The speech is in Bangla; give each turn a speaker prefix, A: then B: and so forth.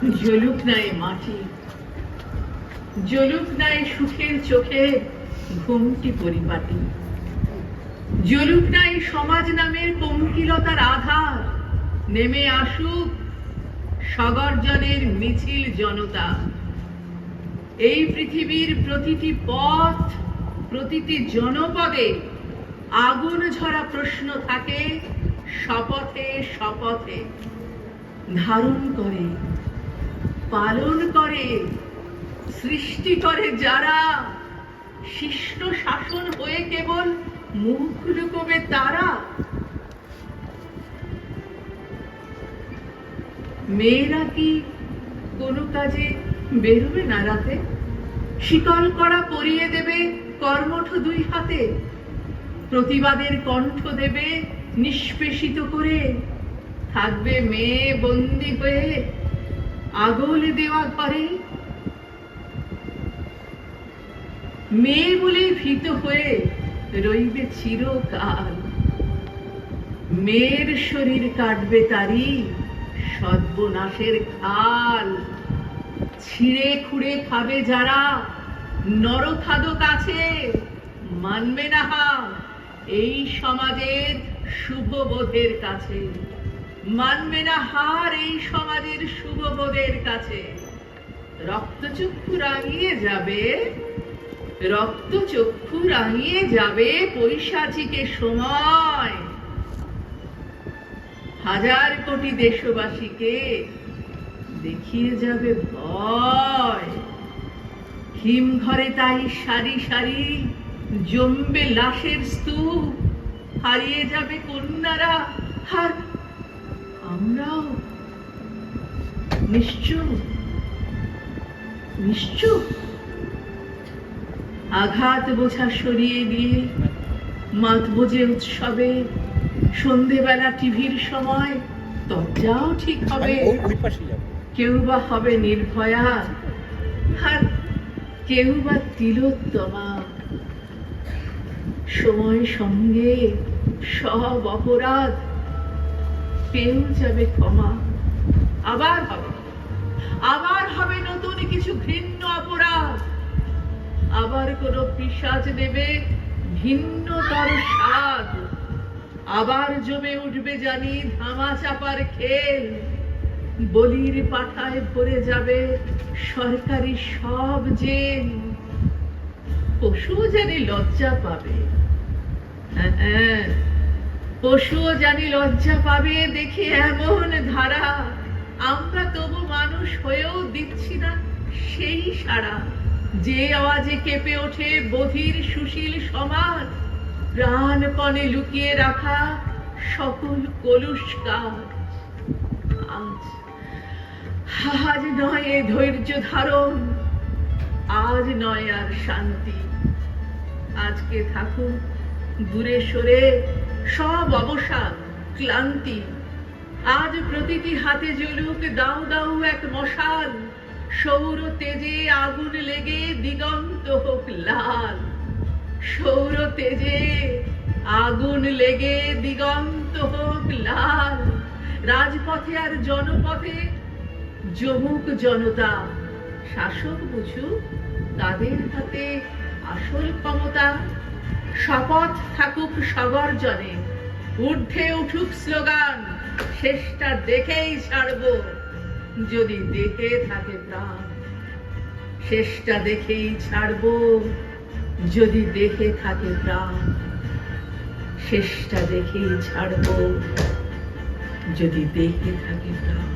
A: জ্বলুক নাই মাটি। জ্বলুক নাই সুখের চোখে ঘুমটি পরিপাটি। জ্বলুক নাই সমাজ নামের পঙ্কিলতার আধার। নেমে আসুক সগর্জনের মিছিল জনতা। এই পৃথিবীর প্রতিটি পথ, প্রতিটি জনপদে আগুন ঝরা প্রশ্ন থাকে, শপথে শপথে ধারণ করে। পালন করে, সৃষ্টি করে যারা শিষ্ট শাসন হয়ে কেবল মুখ লুকোবে তারা। মেয়েরা কি কোনো কাজে বেরোবে না রাতে? শিকল করা পরিয়ে দেবে কর্মঠ দুই হাতে। প্রতিবাদের কণ্ঠ দেবে নিষ্পেষিত করে। থাকবে মেয়ে বন্দি হয়ে আগল দেওয়া ঘরে মেয়ে বলে ভীত হয়ে রইবে চিরকাল। মেয়ের শরীর কাটবে তারি সর্বনাশের খাল। ছিঁড়ে খুঁড়ে খাবে যারা নরখাদক আছে, মানবে না এই সমাজের শুভবোধের কাছে। মানবে না হার এই সমাজের শুভবোধের কাছে। রক্তচক্ষু রাঙিয়ে যাবে, রক্তচক্ষু রাঙিয়ে যাবে পৈশাচিকে সময়। হাজার কোটি দেশবাসীকে দেখিয়ে যাবে ভয়। হিমঘরে তাই সারি সারি জমবে লাশের স্তূপ। হারিয়ে যাবে কন্যারা। আর আমরাও নিশ্চুপ নিশ্চুপ। আঘাত বোঝা সরিয়ে দিয়ে মাত বোঝে উৎসবে সন্ধেবেলা টিভির সময় তরজাও ঠিক হবে। কেউ বা হবে নির্ভয়া আর কেউ বা তিলোত্তমা। সময় সঙ্গে সব অপরাধ পেয়েও যাবে ক্ষমা আবার হবে। আবার হবে নতুন কিছু ঘৃণ্য অপরাধ। আবার কোন পিসাজ দেবে ভিন্নতর স্বাদ। আবার জমে উঠবে জানি ধামা চাপার খেল। বলির পাঠায় ভরে যাবে সরকারি সব জেল। পশু জানি লজ্জা পাবে। হ্যাঁ, হ্যাঁ, পশুও জানি লজ্জা পাবে দেখে এমন ধারা। আমরা তবু মানুষ হয়েও দিচ্ছি না সারা যে আওয়াজে কেঁপে ওঠে বধির সুশীল সমাজ, প্রাণপণে লুকিয়ে রাখা সকল কলুষ কাজ আজ আজ নয় এ ধৈর্য ধারণ, আজ নয় আর শান্তি। আজকে থাকুক দূরে সরে, সব অবসাদ, ক্লান্তি। আজ প্রতিটি হাতে জ্বলুক দাউ দাউ এক মশাল। সৌর তেজে আগুন লেগে দিগন্ত হোক লাল। সৌর তেজে আগুন লেগে দিগন্ত হোক লাল। রাজপথে আর জনপথে জমুক জনতা। শাসক বুঝু, তাদের হাতে আসল ক্ষমতা। শপথ থাকুক সগর্জনে, ঊর্ধ্বে উঠুক স্লোগান, শেষটা দেখেই ছাড়বো। যদি দেহে থাকে প্রাণ শেষটা দেখেই ছাড়ব। যদি দেখে থাকে প্রাণ শেষটা দেখেই ছাড়ব। যদি দেখে থাকে প্রাণ